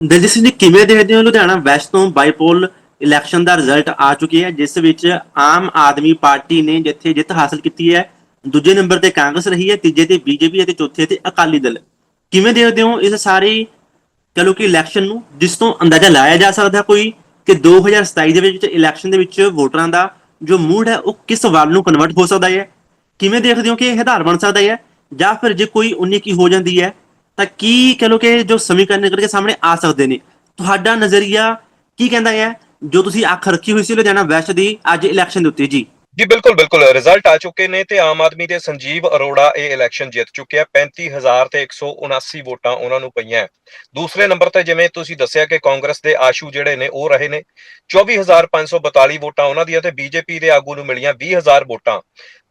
ਦਲਜੀਤ ਸਿੰਘ ਜੀ, ਕਿਵੇਂ ਦੇਖਦੇ ਹੋ ਲੁਧਿਆਣਾ ਵੈਸਟ ਤੋਂ ਬਾਈਪੋਲ ਇਲੈਕਸ਼ਨ ਦਾ ਰਿਜ਼ਲਟ ਆ ਚੁੱਕਿਆ ਹੈ, ਜਿਸ ਵਿੱਚ ਆਮ ਆਦਮੀ ਪਾਰਟੀ ਨੇ ਜਿੱਥੇ ਜਿੱਤ ਹਾਸਲ ਕੀਤੀ ਹੈ, ਦੂਜੇ ਨੰਬਰ ਤੇ ਕਾਂਗਰਸ ਰਹੀ ਹੈ, ਤੀਜੇ ਤੇ ਬੀਜੇਪੀ ਅਤੇ ਚੌਥੇ ਤੇ ਅਕਾਲੀ ਦਲ। ਕਿਵੇਂ ਦੇਖਦੇ ਹੋ ਇਸ ਸਾਰੀ, ਕਹ ਲਓ ਕਿ ਇਲੈਕਸ਼ਨ ਨੂੰ, ਜਿਸ ਤੋਂ ਅੰਦਾਜ਼ਾ ਲਾਇਆ ਜਾ ਸਕਦਾ ਕੋਈ ਕਿ 2027 ਦੇ ਵਿੱਚ ਇਲੈਕਸ਼ਨ ਦੇ ਵਿੱਚ ਵੋਟਰਾਂ ਦਾ ਜੋ ਮੂਡ ਹੈ, ਉਹ ਕਿਸ ਵੱਲ ਨੂੰ ਕਨਵਰਟ ਹੋ ਸਕਦਾ ਹੈ? ਕਿਵੇਂ ਦੇਖਦੇ ਹੋ ਕਿ ਇਹ ਆਧਾਰ ਬਣ ਸਕਦਾ ਹੈ? ਜਾਂ ਫਿਰ ਜੇ ਕੋਈ 19 ਕੀ ਹੋ ਜਾਂਦੀ ਹੈ ਤਾਂ ਕੀ ਕਹ ਲਓ ਕਿ ਜੋ ਸਮੀਕਰਨ ਨਿਕਲ ਕੇ ਸਾਹਮਣੇ ਆ ਸਕਦੇ ਨੇ? ਤੁਹਾਡਾ ਨਜ਼ਰੀਆ ਕੀ ਕਹਿੰਦਾ ਹੈ ਜੋ ਤੁਸੀਂ ਅੱਖ ਰੱਖੀ ਹੋਈ ਸੀ ਲੁਧਿਆਣਾ ਵੈਸਟ ਦੀ ਅੱਜ ਇਲੈਕਸ਼ਨ ਦੇ ਉੱਤੇ, ਜੀ। ਜੀ, ਬਿਲਕੁਲ ਬਿਲਕੁਲ। ਰਿਜ਼ਲਟ ਆ ਚੁੱਕੇ ਨੇ ਤੇ ਆਮ ਆਦਮੀ ਦੇ ਸੰਜੀਵ ਅਰੋੜਾ ਇਹ ਇਲੈਕਸ਼ਨ ਜਿੱਤ ਚੁੱਕਿਆ 35000 ਤੇ 179 ਵੋਟਾਂ ਉਹਨਾਂ ਨੂੰ ਪਈਆਂ। ਦੂਸਰੇ ਨੰਬਰ ਤੇ ਜਿਵੇਂ ਤੁਸੀਂ ਦੱਸਿਆ ਕਿ ਕਾਂਗਰਸ ਦੇ ਆਸ਼ੂ ਜਿਹੜੇ ਨੇ, ਉਹ ਰਹੇ ਨੇ। 24542 ਵੋਟਾਂ ਉਹਨਾਂ ਦੀਆਂ ਤੇ ਬੀਜੇਪੀ ਦੇ ਆਗੂ ਨੂੰ ਮਿਲੀਆਂ 20000 ਵੋਟਾਂ।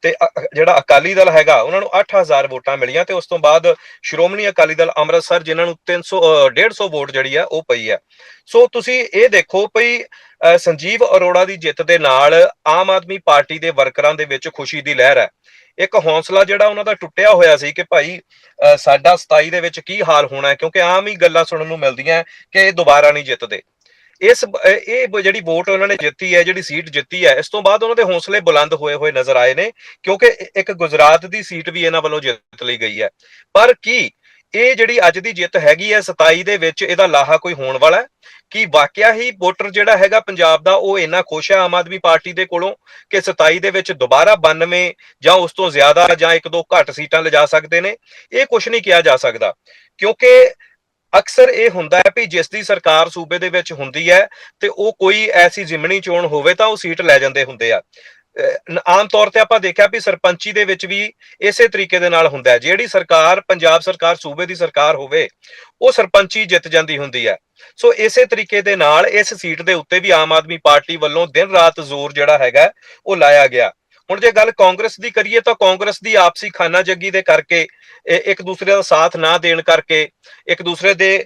ਤੇ ਜਿਹੜਾ ਅਕਾਲੀ ਦਲ ਹੈਗਾ ਉਹਨਾਂ ਨੂੰ 8000 ਵੋਟਾਂ ਮਿਲੀਆਂ ਤੇ ਉਸ ਤੋਂ ਬਾਅਦ ਸ਼੍ਰੋਮਣੀ ਅਕਾਲੀ ਦਲ ਅੰਮ੍ਰਿਤਸਰ ਜਿਨ੍ਹਾਂ ਨੂੰ 300 150 ਵੋਟ ਜਿਹੜੀ ਆ ਉਹ ਪਈ ਹੈ ਸੋ ਤੁਸੀਂ ਇਹ ਦੇਖੋ ਭਈ ਸੰਜੀਵ ਅਰੋੜਾ ਦੀ ਜਿੱਤ ਦੇ ਨਾਲ ਆਮ ਆਦਮੀ ਪਾਰਟੀ ਦੇ ਵਰਕਰਾਂ ਦੇ ਵਿੱਚ ਖੁਸ਼ੀ ਦੀ ਲਹਿਰ ਹੈ। ਇੱਕ ਹੌਸਲਾ ਜਿਹੜਾ ਉਹਨਾਂ ਦਾ ਟੁੱਟਿਆ ਹੋਇਆ ਸੀ ਕਿ ਭਾਈ ਅ, ਸਾਡਾ 27 ਦੇ ਵਿੱਚ ਕੀ ਹਾਲ ਹੋਣਾ ਹੈ ਕਿਉਂਕਿ ਆਮ ਹੀ ਗੱਲਾਂ ਸੁਣਨ ਨੂੰ ਮਿਲਦੀਆਂ ਕਿ ਇਹ ਦੁਬਾਰਾ ਨਹੀਂ ਜਿੱਤਦੇ। ਇਸ ਇਹ ਜਿਹੜੀ ਵੋਟ ਉਹਨਾਂ ਨੇ ਜਿੱਤੀ ਹੈ, ਜਿਹੜੀ ਸੀਟ ਜਿੱਤੀ ਹੈ, ਇਸ ਤੋਂ ਬਾਅਦ ਉਹਨਾਂ ਦੇ ਹੌਸਲੇ ਬੁਲੰਦ ਹੋਏ ਹੋਏ ਨਜ਼ਰ ਆਏ ਨੇ, ਕਿਉਂਕਿ ਇੱਕ ਗੁਜਰਾਤ ਦੀ ਸੀਟ ਵੀ ਇਹਨਾਂ ਵੱਲੋਂ ਜਿੱਤ ਲਈ ਗਈ ਹੈ। ਪਰ ਕੀ ਇਹ ਜਿਹੜੀ ਅੱਜ ਦੀ ਜਿੱਤ ਹੈਗੀ ਹੈ 27 ਦੇ ਵਿੱਚ, ਇਹਦਾ ਲਾਹਾ ਕੋਈ ਹੋਣ ਵਾਲਾ ਕਿ ਵਾਕਿਆ ਹੀ ਵੋਟਰ ਜਿਹੜਾ ਹੈਗਾ ਪੰਜਾਬ ਦਾ, ਉਹ ਇੰਨਾ ਖੁਸ਼ ਹੈ ਆਮ ਆਦਮੀ ਪਾਰਟੀ ਦੇ ਕੋਲੋਂ ਕਿ 27 ਦੇ ਵਿੱਚ ਦੁਬਾਰਾ 92 ਜਾਂ ਉਸ ਤੋਂ ਜ਼ਿਆਦਾ ਜਾਂ ਇੱਕ ਦੋ ਘੱਟ ਸੀਟਾਂ ਲਿਜਾ ਸਕਦੇ ਨੇ? ਇਹ ਕੁਝ ਨਹੀਂ ਕਿਹਾ ਜਾ ਸਕਦਾ, ਕਿਉਂਕਿ ਅਕਸਰ ਇਹ ਹੁੰਦਾ ਹੈ ਵੀ ਜਿਸ ਦੀ ਸਰਕਾਰ ਸੂਬੇ ਦੇ ਵਿੱਚ ਹੁੰਦੀ ਹੈ ਤੇ ਉਹ ਕੋਈ ਐਸੀ ਜ਼ਿਮਣੀ ਚੋਣ ਹੋਵੇ ਤਾਂ ਉਹ ਸੀਟ ਲੈ ਜਾਂਦੇ ਹੁੰਦੇ ਆ। ਆਮ ਤੌਰ ਤੇ ਆਪਾਂ ਦੇਖਿਆ ਵੀ ਸਰਪੰਚੀ ਦੇ ਵਿੱਚ ਵੀ ਇਸੇ ਤਰੀਕੇ ਦੇ ਨਾਲ ਹੁੰਦਾ ਹੈ। ਜਿਹੜੀ ਸਰਕਾਰ, ਪੰਜਾਬ ਸਰਕਾਰ, ਸੂਬੇ ਦੀ ਸਰਕਾਰ ਹੋਵੇ, ਉਹ ਸਰਪੰਚੀ ਜਿੱਤ ਜਾਂਦੀ ਹੁੰਦੀ ਹੈ। ਸੋ ਇਸੇ ਤਰੀਕੇ ਦੇ ਨਾਲ ਇਸ ਸੀਟ ਦੇ ਉੱਤੇ ਵੀ ਆਮ ਆਦਮੀ ਪਾਰਟੀ ਵੱਲੋਂ ਦਿਨ ਰਾਤ ਜ਼ੋਰ ਜਿਹੜਾ ਹੈਗਾ, ਉਹ ਲਾਇਆ ਗਿਆ। ਹੁਣ ਜੇ ਗੱਲ ਕਾਂਗਰਸ ਦੀ ਕਰੀਏ ਤਾਂ ਕਾਂਗਰਸ ਦੀ ਆਪਸੀ ਖਾਨਾ ਜੱਗੀ ਦੇ ਕਰਕੇ, ਇਹ ਇੱਕ ਦੂਸਰੇ ਦਾ ਸਾਥ ਨਾ ਦੇਣ ਕਰਕੇ, ਇੱਕ ਦੂਸਰੇ ਦੇ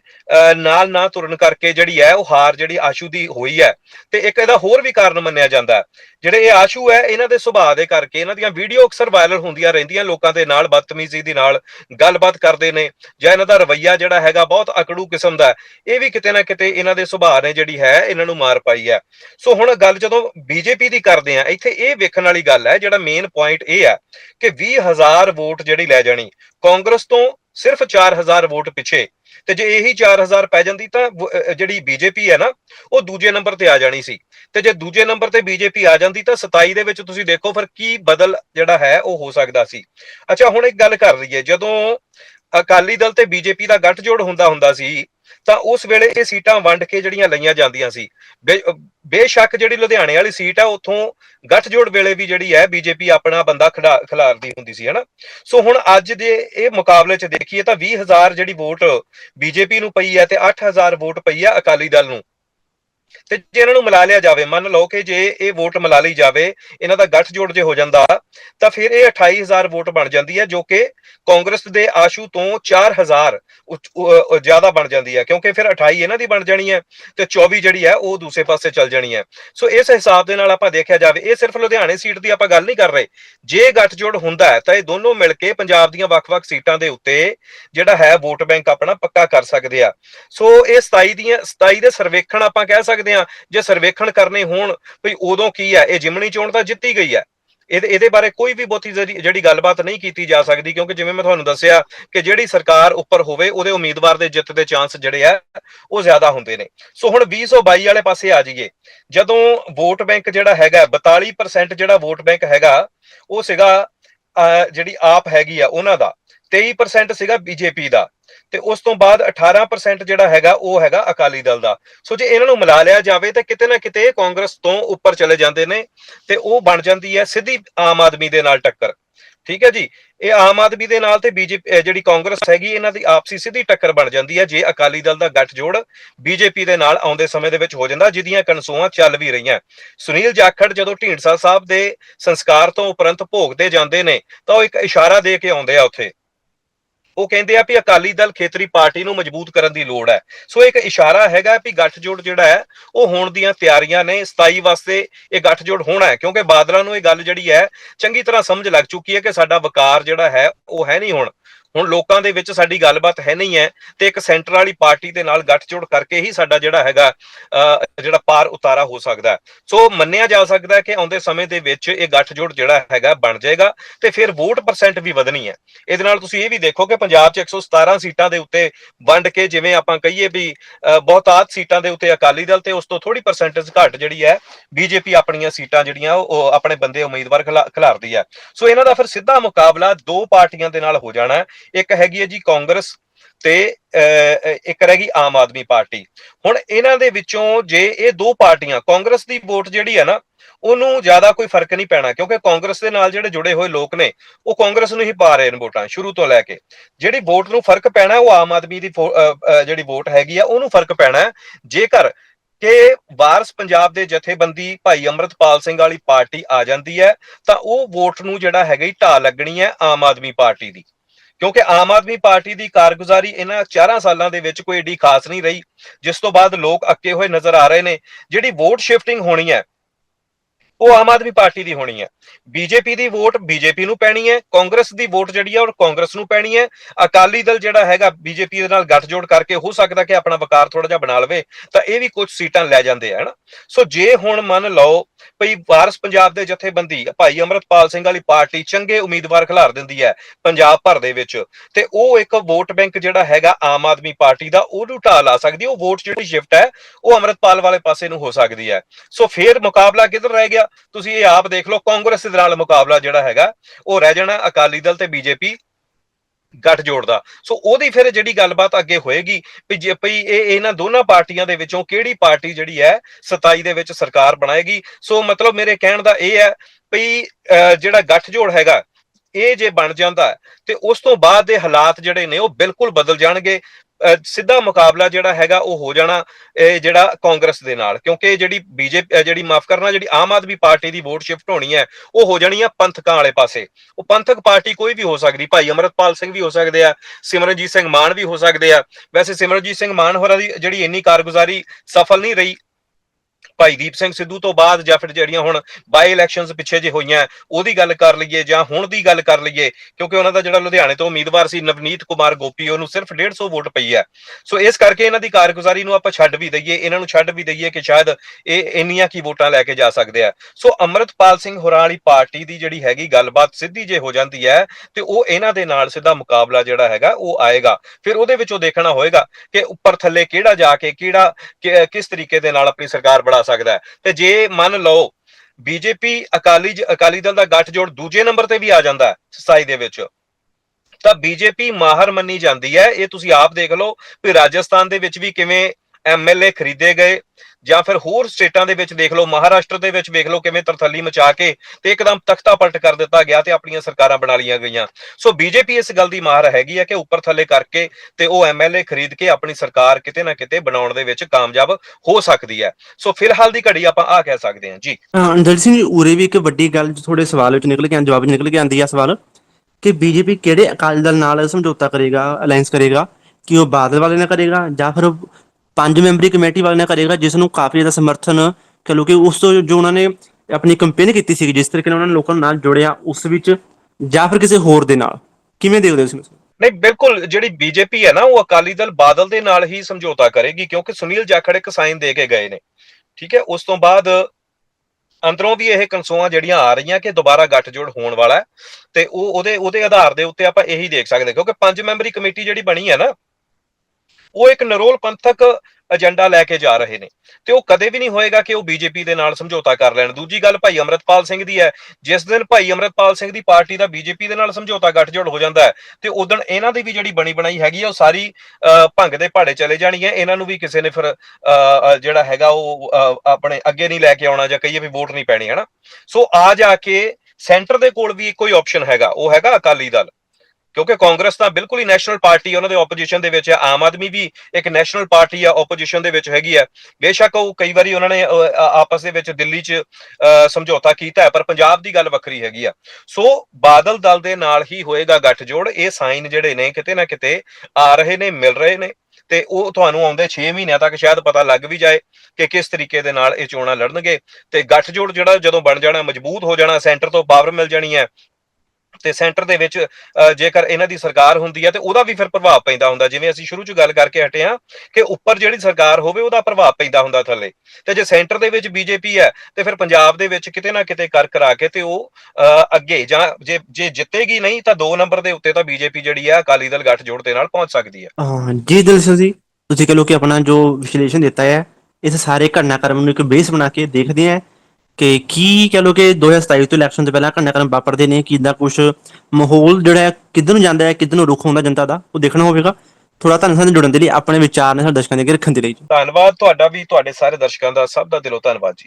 ਨਾਲ ਨਾ ਤੁਰਨ ਕਰਕੇ ਜਿਹੜੀ ਹੈ, ਉਹ ਹਾਰ ਜਿਹੜੀ ਆਸ਼ੂ ਦੀ ਹੋਈ ਹੈ। ਤੇ ਇੱਕ ਇਹਦਾ ਹੋਰ ਵੀ ਕਾਰਨ ਮੰਨਿਆ ਜਾਂਦਾ ਜਿਹੜੇ ਇਹ ਆਸ਼ੂ ਹੈ, ਇਹਨਾਂ ਦੇ ਸੁਭਾਅ ਦੇ ਕਰਕੇ, ਇਹਨਾਂ ਦੀਆਂ ਵੀਡੀਓ ਅਕਸਰ ਵਾਇਰਲ ਹੁੰਦੀਆਂ ਰਹਿੰਦੀਆਂ ਲੋਕਾਂ ਦੇ ਨਾਲ, ਬਦਤਮੀਜ਼ੀ ਦੀ ਨਾਲ ਗੱਲਬਾਤ ਕਰਦੇ ਨੇ, ਜਾਂ ਇਹਨਾਂ ਦਾ ਰਵੱਈਆ ਜਿਹੜਾ ਹੈਗਾ, ਬਹੁਤ ਅਕੜੂ ਕਿਸਮ ਦਾ ਇਹ ਵੀ ਕਿਤੇ ਨਾ ਕਿਤੇ ਇਹਨਾਂ ਦੇ ਸੁਭਾਅ ਨੇ ਜਿਹੜੀ ਹੈ, ਇਹਨਾਂ ਨੂੰ ਮਾਰ ਪਾਈ ਹੈ। ਸੋ ਹੁਣ ਗੱਲ ਜਦੋਂ ਬੀਜੇਪੀ ਦੀ ਕਰਦੇ ਆ ਇੱਥੇ ਇਹ ਵੇਖਣ ਵਾਲੀ ਗੱਲ ਹੈ ਜਿਹੜਾ ਮੇਨ ਪੁਆਇੰਟ ਇਹ ਹੈ ਕਿ 20000 ਵੋਟ ਜਿਹੜੀ ਲੈ ਜਾਣੀ, ਕਾਂਗਰਸ ਤੋਂ ਸਿਰਫ 4000 ਵੋਟ ਪਿੱਛੇ। ਤੇ ਜੇ ਇਹੀ 4000 ਪੈ ਜਾਂਦੀ ਤਾਂ ਜਿਹੜੀ ਬੀਜੇਪੀ ਹੈ ਨਾ, ਉਹ ਦੂਜੇ ਨੰਬਰ ਤੇ ਆ ਜਾਣੀ ਸੀ। ਤੇ ਜੇ ਦੂਜੇ ਨੰਬਰ ਤੇ ਬੀਜੇਪੀ ਆ ਜਾਂਦੀ ਤਾਂ 27 ਦੇ ਵਿੱਚ ਤੁਸੀਂ ਦੇਖੋ ਫਿਰ ਕੀ ਬਦਲ ਜਿਹੜਾ ਹੈ, ਉਹ ਹੋ ਸਕਦਾ ਸੀ। ਅੱਛਾ, ਹੁਣ ਇੱਕ ਗੱਲ ਕਰ ਲਈਏ, ਜਦੋਂ ਅਕਾਲੀ ਦਲ ਤੇ ਬੀਜੇਪੀ ਦਾ ਗੱਠਜੋੜ ਹੁੰਦਾ ਹੁੰਦਾ ਸੀ ਤਾਂ ਉਸ ਵੇਲੇ ਇਹ ਸੀਟਾਂ ਵੰਡ ਕੇ ਜਿਹੜੀਆਂ ਲਈਆਂ ਜਾਂਦੀਆਂ ਸੀ। ਬੇ- ਬੇਸ਼ੱਕ ਜਿਹੜੀ ਲੁਧਿਆਣੇ ਵਾਲੀ ਸੀਟ ਆ, ਉੱਥੋਂ ਗੱਠਜੋੜ ਵੇਲੇ ਵੀ ਜਿਹੜੀ ਹੈ ਬੀਜੇਪੀ ਆਪਣਾ ਬੰਦਾ ਖੜਾ ਖਿਲਾਰਦੀ ਹੁੰਦੀ ਸੀ, ਹਨਾ? ਸੋ ਹੁਣ ਅੱਜ ਦੇ ਇਹ ਮੁਕਾਬਲੇ 'ਚ ਦੇਖੀਏ ਤਾਂ 20000 ਜਿਹੜੀ ਵੋਟ ਬੀਜੇਪੀ ਨੂੰ ਪਈ ਹੈ ਤੇ 8000 ਵੋਟ ਪਈ ਹੈ ਅਕਾਲੀ ਦਲ ਨੂੰ। ਤੇ ਜੇ ਇਹਨਾਂ ਨੂੰ ਮਿਲਾ ਲਿਆ ਜਾਵੇ, ਮੰਨ ਲਓ ਕਿ ਜੇ ਇਹ ਵੋਟ ਮਿਲਾ ਲਈ ਜਾਵੇ, ਇਹਨਾਂ ਦਾ ਗੱਠਜੋੜ ਜੇ ਹੋ ਜਾਂਦਾ ਤਾਂ ਫਿਰ ਇਹ 28000 ਵੋਟ ਬਣ ਜਾਂਦੀ ਹੈ, ਜੋ ਕਿ ਕਾਂਗਰਸ ਦੇ ਆਸ਼ੂ ਤੋਂ 4000 ਉੱਚ- ਜ਼ਿਆਦਾ ਬਣ ਜਾਂਦੀ ਹੈ, ਕਿਉਂਕਿ ਫਿਰ 28 ਇਹਨਾਂ ਦੀ ਬਣ ਜਾਣੀ ਹੈ ਤੇ 24 ਜਿਹੜੀ ਹੈ ਉਹ ਦੂਸਰੇ ਪਾਸੇ ਚੱਲ ਜਾਣੀ ਹੈ। ਸੋ ਇਸ ਹਿਸਾਬ ਦੇ ਨਾਲ ਆਪਾਂ ਦੇਖਿਆ ਜਾਵੇ, ਇਹ ਸਿਰਫ ਲੁਧਿਆਣੇ ਸੀਟ ਦੀ ਆਪਾਂ ਗੱਲ ਨਹੀਂ ਕਰ ਰਹੇ। ਜੇ ਗੱਠਜੋੜ ਹੁੰਦਾ ਹੈ, ਤਾਂ ਇਹ ਦੋਨੋਂ ਮਿਲ ਕੇ ਪੰਜਾਬ ਦੀਆਂ ਵੱਖ-ਵੱਖ ਸੀਟਾਂ ਦੇ ਉੱਤੇ ਜਿਹੜਾ ਹੈ ਵੋਟ ਬੈਂਕ ਆਪਣਾ ਪੱਕਾ ਕਰ ਸਕਦੇ ਆ। ਸੋ ਇਹ 27 ਦੀਆਂ 27 ਦੇ ਸਰਵੇਖਣ ਆਪਾਂ ਕਹਿ ਸਕਦੇ ਆ ਜੇ ਸਰਵੇਖਣ ਕਰਨੇ ਹੋਣ ਭਈ ਉਦੋਂ ਕੀ ਹੈ, ਇਹ ਜਿਮਣੀ ਚੋਣ ਤਾਂ ਜਿੱਤੀ ਗਈ ਹੈ। ਇਹਦੇ ਇਹਦੇ ਬਾਰੇ ਕੋਈ ਵੀ ਬਹੁਤੀ ਜਿਹੜੀ ਗੱਲਬਾਤ ਨਹੀਂ ਕੀਤੀ ਜਾ ਸਕਦੀ, ਕਿਉਂਕਿ ਜਿਵੇਂ ਮੈਂ ਤੁਹਾਨੂੰ ਦੱਸਿਆ ਕਿ ਜਿਹੜੀ ਸਰਕਾਰ ਉੱਪਰ ਹੋਵੇ, ਉਹਦੇ ਉਮੀਦਵਾਰ ਦੇ ਜਿੱਤ ਦੇ ਚਾਂਸ ਜਿਹੜੇ ਆ, ਉਹ ਜ਼ਿਆਦਾ ਹੁੰਦੇ ਨੇ। ਸੋ ਹੁਣ 2022 ਵਾਲੇ ਪਾਸੇ ਆ ਜਾਈਏ। ਜਦੋਂ ਵੋਟ ਬੈਂਕ ਜਿਹੜਾ ਹੈਗਾ 42% ਜਿਹੜਾ ਵੋਟ ਬੈਂਕ ਹੈਗਾ, ਉਹ ਸੀਗਾ ਜਿਹੜੀ ਆਪ ਹੈਗੀ ਆ, ਉਹਨਾਂ ਦਾ। 23% ਸੀਗਾ ਬੀਜੇਪੀ ਦਾ ਤੇ ਉਸ ਤੋਂ ਬਾਅਦ 18% ਜਿਹੜਾ ਹੈਗਾ ਉਹ ਹੈਗਾ ਅਕਾਲੀ ਦਲ ਦਾ। ਸੋ ਜੇ ਇਹਨਾਂ ਨੂੰ ਮਿਲਾ ਲਿਆ ਜਾਵੇ ਤਾਂ ਕਿਤੇ ਨਾ ਕਿਤੇ ਕਾਂਗਰਸ ਤੋਂ ਉੱਪਰ ਚਲੇ ਜਾਂਦੇ ਨੇ ਤੇ ਉਹ ਬਣ ਜਾਂਦੀ ਹੈ ਸਿੱਧੀ ਆਮ ਆਦਮੀ ਦੇ ਨਾਲ ਟੱਕਰ। ਠੀਕ ਹੈ ਜੀ? ਇਹ ਆਮ ਆਦਮੀ ਦੇ ਨਾਲ ਤੇ ਬੀਜੇਪੀ ਜਿਹੜੀ ਕਾਂਗਰਸ ਹੈਗੀ, ਇਹਨਾਂ ਦੀ ਆਪਸੀ ਸਿੱਧੀ ਟੱਕਰ ਬਣ ਜਾਂਦੀ ਹੈ ਜੇ ਅਕਾਲੀ ਦਲ ਦਾ ਗੱਠਜੋੜ ਬੀਜੇਪੀ ਦੇ ਨਾਲ ਆਉਂਦੇ ਸਮੇਂ ਦੇ ਵਿੱਚ ਹੋ ਜਾਂਦਾ, ਜਿਹਦੀਆਂ ਕਨਸੂਆਂ ਚੱਲ ਵੀ ਰਹੀਆਂ। ਸੁਨੀਲ ਜਾਖੜ ਜਦੋਂ ਢੀਂਡਸਾ ਸਾਹਿਬ ਦੇ ਸੰਸਕਾਰ ਤੋਂ ਉਪਰੰਤ ਭੋਗਦੇ ਜਾਂਦੇ ਨੇ, ਤਾਂ ਉਹ ਇੱਕ ਇਸ਼ਾਰਾ ਦੇ ਕੇ ਆਉਂਦੇ ਆ ਉੱਥੇ। ਉਹ ਕਹਿੰਦੇ ਆ ਵੀ ਅਕਾਲੀ ਦਲ ਖੇਤਰੀ ਪਾਰਟੀ ਨੂੰ ਮਜ਼ਬੂਤ ਕਰਨ ਦੀ ਲੋੜ ਹੈ। ਸੋ ਇੱਕ ਇਸ਼ਾਰਾ ਹੈਗਾ ਵੀ ਗੱਠਜੋੜ ਜਿਹੜਾ ਹੈ, ਉਹ ਹੋਣ ਦੀਆਂ ਤਿਆਰੀਆਂ ਨੇ। 27 ਵਾਸਤੇ ਇਹ ਗੱਠਜੋੜ ਹੋਣਾ ਹੈ, ਕਿਉਂਕਿ ਬਾਦਲਾਂ ਨੂੰ ਇਹ ਗੱਲ ਜਿਹੜੀ ਹੈ, ਚੰਗੀ ਤਰ੍ਹਾਂ ਸਮਝ ਲੱਗ ਚੁੱਕੀ ਹੈ ਕਿ ਸਾਡਾ ਵਕਾਰ ਜਿਹੜਾ ਹੈ, ਉਹ ਹੈ ਨਹੀਂ ਹੁਣ। ਹੁਣ ਲੋਕਾਂ ਦੇ ਵਿੱਚ ਸਾਡੀ ਗੱਲਬਾਤ ਹੈ ਨਹੀਂ ਹੈ ਤੇ ਇੱਕ ਸੈਂਟਰ ਵਾਲੀ ਪਾਰਟੀ ਦੇ ਨਾਲ ਗੱਠਜੋੜ ਕਰਕੇ ਹੀ ਸਾਡਾ ਜਿਹੜਾ ਹੈਗਾ ਅਹ, ਜਿਹੜਾ ਪਾਰ ਉਤਾਰਾ ਹੋ ਸਕਦਾ ਸੋ ਮੰਨਿਆ ਜਾ ਸਕਦਾ ਕਿ ਆਉਂਦੇ ਸਮੇਂ ਦੇ ਵਿੱਚ ਇਹ ਗੱਠਜੋੜ ਜਿਹੜਾ ਹੈਗਾ ਬਣ ਜਾਏਗਾ ਤੇ ਫਿਰ ਵੋਟ ਪਰਸੈਂਟ ਵੀ ਵਧਣੀ ਹੈ। ਇਹਦੇ ਨਾਲ ਤੁਸੀਂ ਇਹ ਵੀ ਦੇਖੋ ਕਿ ਪੰਜਾਬ 'ਚ 117 ਸੀਟਾਂ ਦੇ ਉੱਤੇ ਵੰਡ ਕੇ ਜਿਵੇਂ ਆਪਾਂ ਕਹੀਏ ਵੀ ਅਹ, ਬਹੁਤਾਤ ਸੀਟਾਂ ਦੇ ਉੱਤੇ ਅਕਾਲੀ ਦਲ ਤੇ ਉਸ ਤੋਂ ਥੋੜੀ ਪਰਸੈਂਟੇਜ ਘੱਟ ਜਿਹੜੀ ਹੈ ਬੀਜੇਪੀ ਆਪਣੀਆਂ ਸੀਟਾਂ ਜਿਹੜੀਆਂ ਉਹ ਆਪਣੇ ਬੰਦੇ ਉਮੀਦਵਾਰ ਖਿਲਾ- ਖਿਲਾਰਦੀ ਹੈ। ਸੋ ਇਹਨਾਂ ਦਾ ਫਿਰ ਸਿੱਧਾ ਮੁਕਾਬਲਾ ਦੋ ਪਾਰਟੀਆਂ ਦੇ ਨਾਲ ਹੋ ਜਾਣਾ ਹੈ। ਇੱਕ ਹੈਗੀ ਹੈ ਜੀ ਕਾਂਗਰਸ ਤੇ ਅਹ, ਇੱਕ ਰਹਿ ਗਈ ਆਮ ਆਦਮੀ ਪਾਰਟੀ। ਹੁਣ ਇਹਨਾਂ ਦੇ ਵਿੱਚੋਂ ਜੇ ਇਹ ਦੋ ਪਾਰਟੀਆਂ ਕਾਂਗਰਸ ਦੀ ਵੋਟ ਜਿਹੜੀ ਹੈ ਨਾ ਉਹਨੂੰ ਜ਼ਿਆਦਾ ਕੋਈ ਫ਼ਰਕ ਨਹੀਂ ਪੈਣਾ ਕਿਉਂਕਿ ਕਾਂਗਰਸ ਦੇ ਨਾਲ ਜਿਹੜੇ ਜੁੜੇ ਹੋਏ ਲੋਕ ਨੇ ਉਹ ਕਾਂਗਰਸ ਨੂੰ ਹੀ ਪਾ ਰਹੇ ਨੇ ਵੋਟਾਂ ਸ਼ੁਰੂ ਤੋਂ ਲੈ ਕੇ। ਜਿਹੜੀ ਵੋਟ ਨੂੰ ਫ਼ਰਕ ਪੈਣਾ ਉਹ ਆਮ ਆਦਮੀ ਦੀ ਜਿਹੜੀ ਵੋਟ ਹੈਗੀ ਆ ਉਹਨੂੰ ਫ਼ਰਕ ਪੈਣਾ ਜੇਕਰ ਕਿ ਵਾਰਸ ਪੰਜਾਬ ਦੇ ਜਥੇਬੰਦੀ ਭਾਈ ਅਮਰਤਪਾਲ ਸਿੰਘ ਵਾਲੀ ਪਾਰਟੀ ਆ ਜਾਂਦੀ ਹੈ ਤਾਂ ਉਹ ਵੋਟ ਨੂੰ ਜਿਹੜਾ ਹੈਗਾ ਹੀ ਢਾਹ ਲੱਗਣੀ ਹੈ ਆਮ ਆਦਮੀ ਪਾਰਟੀ ਦੀ। ਕਿਉਂਕਿ ਆਮ ਆਦਮੀ ਪਾਰਟੀ ਦੀ ਕਾਰਗੁਜ਼ਾਰੀ ਇਹਨਾਂ 4 ਸਾਲਾਂ ਦੇ ਵਿੱਚ ਕੋਈ ਏਡੀ ਖਾਸ ਨਹੀਂ ਰਹੀ, ਜਿਸ ਤੋਂ ਬਾਅਦ ਲੋਕ ਅੱਕੇ ਹੋਏ ਨਜ਼ਰ ਆ ਰਹੇ ਨੇ, ਜਿਹੜੀ ਵੋਟ ਸ਼ਿਫਟਿੰਗ ਹੋਣੀ ਹੈ ਉਹ ਆਮ ਆਦਮੀ ਪਾਰਟੀ ਦੀ ਹੋਣੀ ਹੈ। ਬੀਜੇਪੀ ਦੀ ਵੋਟ ਬੀਜੇਪੀ ਨੂੰ ਪੈਣੀ ਹੈ, ਕਾਂਗਰਸ ਦੀ ਵੋਟ ਜਿਹੜੀ ਹੈ ਉਹ ਕਾਂਗਰਸ ਨੂੰ ਪੈਣੀ ਹੈ। ਅਕਾਲੀ ਦਲ ਜਿਹੜਾ ਹੈਗਾ ਬੀਜੇਪੀ ਦੇ ਨਾਲ ਗੱਠਜੋੜ ਕਰਕੇ ਹੋ ਸਕਦਾ ਕਿ ਆਪਣਾ ਵਕਾਰ ਥੋੜਾ ਜਿਹਾ ਬਣਾ ਲਵੇ, ਤਾਂ ਇਹ ਵੀ ਕੁਝ ਸੀਟਾਂ ਲੈ ਜਾਂਦੇ ਆ, ਹਨਾ? ਸੋ ਜੇ ਹੁਣ ਮੰਨ ਲਓ ਭਈ ਵਾਰਸ ਪੰਜਾਬ ਦੇ ਜਥੇਬੰਦੀ, ਭਾਈ ਅਮਰਤਪਾਲ ਸਿੰਘ ਵਾਲੀ ਪਾਰਟੀ ਚੰਗੇ ਉਮੀਦਵਾਰ ਖਿਲਾਰ ਦਿੰਦੀ ਹੈ ਪੰਜਾਬ ਭਰ ਦੇ ਵਿੱਚ, ਤੇ ਉਹ ਇੱਕ ਵੋਟ ਬੈਂਕ ਜਿਹੜਾ ਹੈਗਾ ਆਮ ਆਦਮੀ ਪਾਰਟੀ ਦਾ, ਉਹਨੂੰ ਢਾਹ ਲਾ ਸਕਦੀ ਉਹ ਵੋਟ ਜਿਹੜੀ ਸ਼ਿਫਟ ਹੈ, ਉਹ ਅਮਰਤਪਾਲ ਵਾਲੇ ਪਾਸੇ ਨੂੰ ਹੋ ਸਕਦੀ ਹੈ। ਸੋ ਫੇਰ ਮੁਕਾਬਲਾ ਕਿੱਧਰ ਰਹਿ ਗਿਆ? ਤੁਸੀਂ ਇਹ ਆਪ ਦੇਖ ਲਓ ਕਾਂਗਰਸ ਦੇ ਨਾਲ ਮੁਕਾਬਲਾ ਜਿਹੜਾ ਹੈਗਾ ਉਹ ਰਹਿ ਜਾਣਾ ਅਕਾਲੀ ਦਲ ਤੇ ਬੀਜੇਪੀ ਗੱਠ ਜੋੜਦਾ ਸੋ ਉਹਦੀ ਫਿਰ ਜਿਹੜੀ ਗੱਲਬਾਤ ਅੱਗੇ ਹੋਏਗੀ ਵੀ ਜੇ ਭਈ ਇਹ ਇਹਨਾਂ ਦੋਨਾਂ ਪਾਰਟੀਆਂ ਦੇ ਵਿੱਚੋਂ ਕਿਹੜੀ ਪਾਰਟੀ ਜਿਹੜੀ ਹੈ 27 ਦੇ ਵਿੱਚ ਸਰਕਾਰ ਬਣਾਏਗੀ। ਸੋ ਮਤਲਬ ਮੇਰੇ ਕਹਿਣ ਦਾ ਇਹ ਹੈ ਭਈ ਅਹ, ਜਿਹੜਾ ਗੱਠ ਜੋੜ ਹੈਗਾ ਇਹ ਜੇ ਬਣ ਜਾਂਦਾ ਤੇ ਉਸ ਤੋਂ ਬਾਅਦ ਦੇ ਹਾਲਾਤ ਜਿਹੜੇ ਨੇ ਉਹ ਬਿਲਕੁਲ ਬਦਲ ਜਾਣਗੇ। ਸਿੱਧਾ ਮੁਕਾਬਲਾ ਜਿਹੜਾ ਹੈਗਾ ਉਹ ਹੋ ਜਾਣਾ, ਇਹ ਜਿਹੜਾ ਕਾਂਗਰਸ ਦੇ ਨਾਲ, ਕਿਉਂਕਿ ਇਹ ਜਿਹੜੀ ਬੀਜੇਪੀ ਜਿਹੜੀ ਮਾਫ ਕਰਨਾ, ਜਿਹੜੀ ਆਮ ਆਦਮੀ ਪਾਰਟੀ ਦੀ ਵੋਟ ਸ਼ਿਫਟ ਹੋਣੀ ਹੈ, ਉਹ ਹੋ ਜਾਣੀ ਹੈ ਪੰਥਕਾਂ ਵਾਲੇ ਪਾਸੇ। ਉਹ ਪੰਥਕ ਪਾਰਟੀ ਕੋਈ ਵੀ ਹੋ ਸਕਦੀ, ਭਾਈ ਅਮਰਤਪਾਲ ਸਿੰਘ ਵੀ ਹੋ ਸਕਦੇ ਆ, ਸਿਮਰਨਜੀਤ ਸਿੰਘ ਮਾਨ ਵੀ ਹੋ ਸਕਦੇ ਆ। ਵੈਸੇ ਸਿਮਰਨਜੀਤ ਸਿੰਘ ਮਾਨ ਹੋਰਾਂ ਦੀ ਜਿਹੜੀ ਇੰਨੀ ਕਾਰਗੁਜ਼ਾਰੀ ਸਫਲ ਨਹੀਂ ਰਹੀ ਭਾਈ ਦੀਪ ਸਿੰਘ ਸਿੱਧੂ ਤੋਂ ਬਾਅਦ ਜਾਂ ਫਿਰ ਜਿਹੜੀਆਂ ਹੁਣ ਬਾਈ ਇਲੈਕਸ਼ਨਸ ਪਿੱਛੇ ਜੇ ਹੋਈਆਂ, ਉਹਦੀ ਗੱਲ ਕਰ ਲਈਏ ਜਾਂ ਹੁਣ ਦੀ ਗੱਲ ਕਰ ਲਈਏ, ਕਿਉਂਕਿ ਉਹਨਾਂ ਦਾ ਜਿਹੜਾ ਲੁਧਿਆਣੇ ਤੋਂ ਉਮੀਦਵਾਰ ਸੀ ਨਵਨੀਤ ਕੁਮਾਰ ਗੋਪੀ, ਉਹਨੂੰ ਸਿਰਫ 150 ਵੋਟ ਪਈ ਹੈ। ਸੋ ਇਸ ਕਰਕੇ ਇਹਨਾਂ ਦੀ ਕਾਰਗੁਜ਼ਾਰੀ ਨੂੰ ਆਪਾਂ ਛੱਡ ਵੀ ਦਈਏ, ਇਹਨਾਂ ਨੂੰ ਛੱਡ ਵੀ ਦਈਏ ਕਿ ਸ਼ਾਇਦ ਇਹ ਇੰਨੀਆਂ ਕੀ ਵੋਟਾਂ ਲੈ ਕੇ ਜਾ ਸਕਦੇ ਆ। ਸੋ ਅਮਰਤਪਾਲ ਸਿੰਘ ਹੋਰਾਂ ਵਾਲੀ ਪਾਰਟੀ ਦੀ ਜਿਹੜੀ ਹੈਗੀ ਗੱਲਬਾਤ ਸਿੱਧੀ ਜੇ ਹੋ ਜਾਂਦੀ ਹੈ ਤੇ ਉਹ ਇਹਨਾਂ ਦੇ ਨਾਲ ਸਿੱਧਾ ਮੁਕਾਬਲਾ ਜਿਹੜਾ ਹੈਗਾ ਉਹ ਆਏਗਾ। ਫਿਰ ਉਹਦੇ ਵਿੱਚੋਂ ਦੇਖਣਾ ਹੋਏਗਾ ਕਿ ਉੱਪਰ ਥੱਲੇ ਕਿਹੜਾ ਜਾ ਕੇ ਕਿਹੜਾ ਕਿਸ ਤਰੀਕੇ ਦੇ ਨਾਲ ਆਪਣੀ ਸਰਕਾਰ ਬਣਾ ਸਕਦਾ ਤੇ ਜੇ ਮੰਨ ਲਓ ਬੀਜੇਪੀ ਅਕਾਲੀ ਜ- ਅਕਾਲੀ ਦਲ ਦਾ ਗੱਠਜੋੜ ਦੂਜੇ ਨੰਬਰ ਤੇ ਵੀ ਆ ਜਾਂਦਾ ਹੈ ਸਸਾਈ ਦੇ ਵਿੱਚ, ਤਾਂ ਬੀਜੇਪੀ ਮਾਹਰ ਮੰਨੀ ਜਾਂਦੀ ਹੈ। ਇਹ ਤੁਸੀਂ ਆਪ ਦੇਖ ਲਓ ਵੀ ਰਾਜਸਥਾਨ ਦੇ ਵਿੱਚ ਵੀ ਕਿਵੇਂ ਐਮਐਲਏ ਖਰੀਦੇ ਗਏ ਜਾਂ ਫਿਰ ਹੋਰ ਸਟੇਟਾਂ ਦੇ ਵਿੱਚ ਦੇਖ ਲਓ, ਮਹਾਰਾਸ਼ਟਰ ਦੇ ਵਿੱਚ ਵੇਖ ਲਓ ਕਿਵੇਂ ਤਰਥੱਲੀ ਮਚਾ ਕੇ ਤੇ ਇੱਕਦਮ ਤਖਤਾ ਪਲਟ ਕਰ ਦਿੱਤਾ ਗਿਆ ਤੇ ਆਪਣੀਆਂ ਸਰਕਾਰਾਂ ਬਣਾ ਲਈਆਂ ਗਈਆਂ। ਸੋ ਬੀਜੇਪੀ ਇਸ ਗੱਲ ਦੀ ਮਾਹਰ ਹੈਗੀ ਹੈ ਕਿ ਉੱਪਰ ਥੱਲੇ ਕਰਕੇ ਤੇ ਉਹ ਐਮਐਲਏ ਖਰੀਦ ਕੇ ਆਪਣੀ ਸਰਕਾਰ ਕਿਤੇ ਨਾ ਕਿਤੇ ਬਣਾਉਣ ਦੇ ਵਿੱਚ ਕਾਮਯਾਬ ਹੋ ਸਕਦੀ ਹੈ। ਸੋ ਫਿਲਹਾਲ ਦੀ ਘੜੀ ਆਪਾਂ ਆ ਕਹਿ ਸਕਦੇ ਹਾਂ ਜੀ। ਅੰਦਰ ਸਿੰਘ ਉਰੇ ਵੀ ਇੱਕ ਵੱਡੀ ਗੱਲ ਥੋੜੇ ਸਵਾਲ ਵਿੱਚ ਨਿਕਲ ਕੇ ਆਂ- ਜਵਾਬ ਵਿੱਚ ਨਿਕਲ ਕੇ ਆਂਦੀ ਆ ਸਵਾਲ ਕਿ ਬੀਜੇਪੀ ਕਿਹੜੇ ਅਕਾਲੀ ਦਲ ਨਾਲ ਸਮਝੌਤਾ ਕਰੇਗਾ ਅਲਾਈਅੰਸ ਕਰੇਗਾ, ਕਿ ਉਹ ਬਾਦਲ ਵਾਲੇ ਨਾਲ ਕਰੇਗਾ ਜਾਂ ਫਿਰ ਪੰਜ ਮੈਂਬਰੀ ਕਮੇਟੀ ਵਾਲੇ ਨਾਲ ਕਰੇਗਾ ਜਿਸ ਨੂੰ ਕਾਫੀ ਜ਼ਿਆਦਾ ਸਮਰਥਨ, ਕਹ ਲਓ ਕਿ ਉਸ ਤੋਂ ਜੋ ਉਹਨਾਂ ਨੇ ਆਪਣੀ ਕੰਪੇਨ ਕੀਤੀ ਸੀ ਜਿਸ ਤਰੀਕੇ ਨਾਲ ਉਹਨਾਂ ਨੇ ਲੋਕਾਂ ਨਾਲ ਜੋੜਿਆ, ਉਸ ਵਿੱਚ ਜਾਂ ਫਿਰ ਕਿਸੇ ਹੋਰ ਦੇ ਨਾਲ। ਕਿਵੇਂ ਦੇਖਦੇ ਹੋ ਇਸ ਨਹੀਂ, ਬਿਲਕੁਲ, ਜਿਹੜੀ ਬੀਜੇਪੀ ਹੈ ਨਾ, ਉਹ ਅਕਾਲੀ ਦਲ ਬਾਦਲ ਦੇ ਨਾਲ ਹੀ ਸਮਝੌਤਾ ਕਰੇਗੀ, ਕਿਉਂਕਿ ਸੁਨੀਲ ਜਾਖੜ ਇੱਕ ਸਾਈਨ ਦੇ ਕੇ ਗਏ ਨੇ। ਠੀਕ ਹੈ, ਉਸ ਤੋਂ ਬਾਅਦ ਅੰਦਰੋਂ ਵੀ ਇਹ ਕਨਸੋਆਂ ਜਿਹੜੀਆਂ ਆ ਰਹੀਆਂ ਕਿ ਦੁਬਾਰਾ ਗੱਠਜੋੜ ਹੋਣ ਵਾਲਾ ਹੈ, ਤੇ ਉਹ ਉਹਦੇ ਉਹਦੇ ਆਧਾਰ ਦੇ ਉੱਤੇ ਆਪਾਂ ਇਹੀ ਦੇਖ ਸਕਦੇ, ਕਿਉਂਕਿ ਪੰਜ ਮੈਂਬਰੀ ਕਮੇਟੀ ਜਿਹੜੀ ਬਣੀ ਹੈ ਨਾ ਉਹ ਇੱਕ ਨਰੋਲ ਪੰਥਕ ਏਜੰਡਾ ਲੈ ਕੇ ਜਾ ਰਹੇ ਨੇ। ਤੇ ਉਹ ਕਦੇ ਵੀ ਨਹੀਂ ਹੋਏਗਾ ਕਿ ਉਹ ਬੀਜੇਪੀ ਦੇ ਨਾਲ ਸਮਝੌਤਾ ਕਰ ਲੈਣ। ਦੂਜੀ ਗੱਲ ਭਾਈ ਅਮਰਤਪਾਲ ਸਿੰਘ ਦੀ ਹੈ। ਜਿਸ ਦਿਨ ਭਾਈ ਅਮਰਤਪਾਲ ਸਿੰਘ ਦੀ ਪਾਰਟੀ ਦਾ ਬੀਜੇਪੀ ਦੇ ਨਾਲ ਸਮਝੌਤਾ ਗੱਠਜੋੜ ਹੋ ਜਾਂਦਾ ਹੈ ਤੇ ਉਦੋਂ ਇਹਨਾਂ ਦੀ ਵੀ ਜਿਹੜੀ ਬਣੀ ਬਣਾਈ ਹੈਗੀ ਆ ਉਹ ਸਾਰੀ ਅਹ, ਭੰਗ ਦੇ ਪਹਾੜੇ ਚਲੇ ਜਾਣੀ ਹੈ। ਇਹਨਾਂ ਨੂੰ ਵੀ ਕਿਸੇ ਨੇ ਫਿਰ ਅਹ, ਜਿਹੜਾ ਹੈਗਾ ਉਹ ਆਪਣੇ ਅੱਗੇ ਨਹੀਂ ਲੈ ਕੇ ਆਉਣਾ ਜਾਂ ਕਹੀਏ ਵੀ ਵੋਟ ਨਹੀਂ ਪੈਣੀ ਹੈ ਨਾ ਸੋ ਆ ਜਾ ਕੇ ਸੈਂਟਰ ਦੇ ਕੋਲ ਵੀ ਇੱਕੋ ਹੀ ਆਪਸ਼ਨ ਹੈਗਾ। ਉਹ ਹੈਗਾ ਅਕਾਲੀ ਦਲ। ਕਿਉਂਕਿ ਕਾਂਗਰਸ ਤਾਂ ਬਿਲਕੁਲ ਹੀ ਨੈਸ਼ਨਲ ਪਾਰਟੀ ਉਹਨਾਂ ਦੇ ਆਪੋਜੀਸ਼ਨ ਦੇ ਵਿੱਚ ਹੈ। ਆਮ ਆਦਮੀ ਵੀ ਇੱਕ ਨੈਸ਼ਨਲ ਪਾਰਟੀ ਆ ਆਪੋਜੀਸ਼ਨ ਦੇ ਵਿੱਚ ਹੈਗੀ ਹੈ। ਬੇਸ਼ੱਕ ਉਹ ਕਈ ਵਾਰੀ ਉਹਨਾਂ ਨੇ ਆਪਸ ਦੇ ਵਿੱਚ ਦਿੱਲੀ 'ਚ ਸਮਝੌਤਾ ਕੀਤਾ ਪਰ ਪੰਜਾਬ ਦੀ ਗੱਲ ਵੱਖਰੀ ਹੈਗੀ ਆ। ਸੋ ਬਾਦਲ ਦਲ ਦੇ ਨਾਲ ਹੀ ਹੋਏਗਾ ਗੱਠਜੋੜ। ਇਹ ਸਾਈਨ ਜਿਹੜੇ ਨੇ, ਕਿਤੇ ਨਾ ਕਿਤੇ ਆ ਰਹੇ ਨੇ, ਮਿਲ ਰਹੇ ਨੇ। ਤੇ ਉਹ ਤੁਹਾਨੂੰ ਆਉਂਦੇ 6 ਮਹੀਨਿਆਂ ਤੱਕ ਸ਼ਾਇਦ ਪਤਾ ਲੱਗ ਵੀ ਜਾਏ ਕਿ ਕਿਸ ਤਰੀਕੇ ਦੇ ਨਾਲ ਇਹ ਚੋਣਾਂ ਲੜਨਗੇ। ਤੇ ਗੱਠਜੋੜ ਜਿਹੜਾ ਜਦੋਂ ਬਣ ਜਾਣਾ, ਮਜ਼ਬੂਤ ਹੋ ਜਾਣਾ, ਸੈਂਟਰ ਤੋਂ ਪਾਵਰ ਮਿਲ ਜਾਣੀ ਹੈ। ਤੇ ਸੈਂਟਰ ਦੇ ਵਿੱਚ ਜੇਕਰ ਇਹਨਾਂ ਦੀ ਸਰਕਾਰ ਹੁੰਦੀ ਹੈ ਤੇ ਉਹਦਾ ਵੀ ਫਿਰ ਪ੍ਰਭਾਵ ਪੈਂਦਾ ਹੁੰਦਾ। ਜਿਵੇਂ ਅਸੀਂ ਸ਼ੁਰੂ ਚ ਗੱਲ ਕਰਕੇ ਹਟੇ ਹਾਂ ਕਿ ਉੱਪਰ ਜਿਹੜੀ ਸਰਕਾਰ ਹੋਵੇ ਉਹਦਾ ਪ੍ਰਭਾਵ ਪੈਂਦਾ ਹੁੰਦਾ ਥੱਲੇ। ਤੇ ਜੇ ਸੈਂਟਰ ਦੇ ਵਿੱਚ ਬੀਜੇਪੀ ਹੈ ਤੇ ਫਿਰ ਪੰਜਾਬ ਦੇ ਵਿੱਚ ਕਿਤੇ ਨਾ ਕਿਤੇ ਕਰ ਕਰਾ ਕੇ ਤੇ ਉਹ ਅੱਗੇ ਜਾਂ ਜੇ ਜੇ ਜਿੱਤੇਗੀ ਨਹੀਂ ਤਾਂ 2 ਨੰਬਰ ਦੇ ਉੱਤੇ ਤਾਂ ਬੀਜੇਪੀ ਜਿਹੜੀ ਆ ਅਕਾਲੀ ਦਲ ਗੱਠਜੋੜ ਦੇ ਨਾਲ ਪਹੁੰਚ ਸਕਦੀ ਹੈ, ਹਾਂ, ਜੀ ਦਿਲਸ਼ਨ ਜੀ, ਤੁਸੀਂ ਕਹ ਲੋ ਕਿ ਆਪਣਾ ਜੋ ਵਿਸ਼ਲੇਸ਼ਣ ਦਿੱਤਾ ਹੈ, ਇਸ ਸਾਰੇ ਘਟਨਾਕ੍ਰਮ ਨੂੰ ਇੱਕ ਬੇਸ ਬਣਾ ਕੇ ਦੇਖਦੇ ਹਾਂ। ਕਿ ਕੀ ਕਹ ਲੋ ਕਿ 2027 ਤੋਂ ਇਲੈਕਸ਼ਨ ਤੋਂ ਪਹਿਲਾਂ ਘਟਨਾਕ੍ਰਮ ਵਾਪਰਦੇ ਨੇ, ਕਿਦਾਂ ਕੁਝ ਮਾਹੌਲ ਜਿਹੜਾ ਹੈ, ਕਿੱਧਰ ਨੂੰ ਜਾਂਦਾ ਹੈ, ਕਿੱਧਰ ਨੂੰ ਰੁਖ ਹੁੰਦਾ ਜਨਤਾ ਦਾ, ਉਹ ਦੇਖਣਾ ਹੋਵੇਗਾ। ਥੋੜਾ ਧੰਨਵਾਦ ਸਾਨੂੰ ਜੁੜਨ ਦੇ ਲਈ ਆਪਣੇ ਵਿਚਾਰ ਨੇ, ਸਾਡੇ ਦਰਸ਼ਕਾਂ ਦੇ ਅੱਗੇ ਰੱਖਣ ਦੇ ਲਈ ਧੰਨਵਾਦ ਤੁਹਾਡਾ ਵੀ, ਤੁਹਾਡੇ ਸਾਰੇ ਦਰਸ਼ਕਾਂ ਦਾ, ਸਭ ਦਾ ਦਿਲੋਂ ਧੰਨਵਾਦ ਜੀ।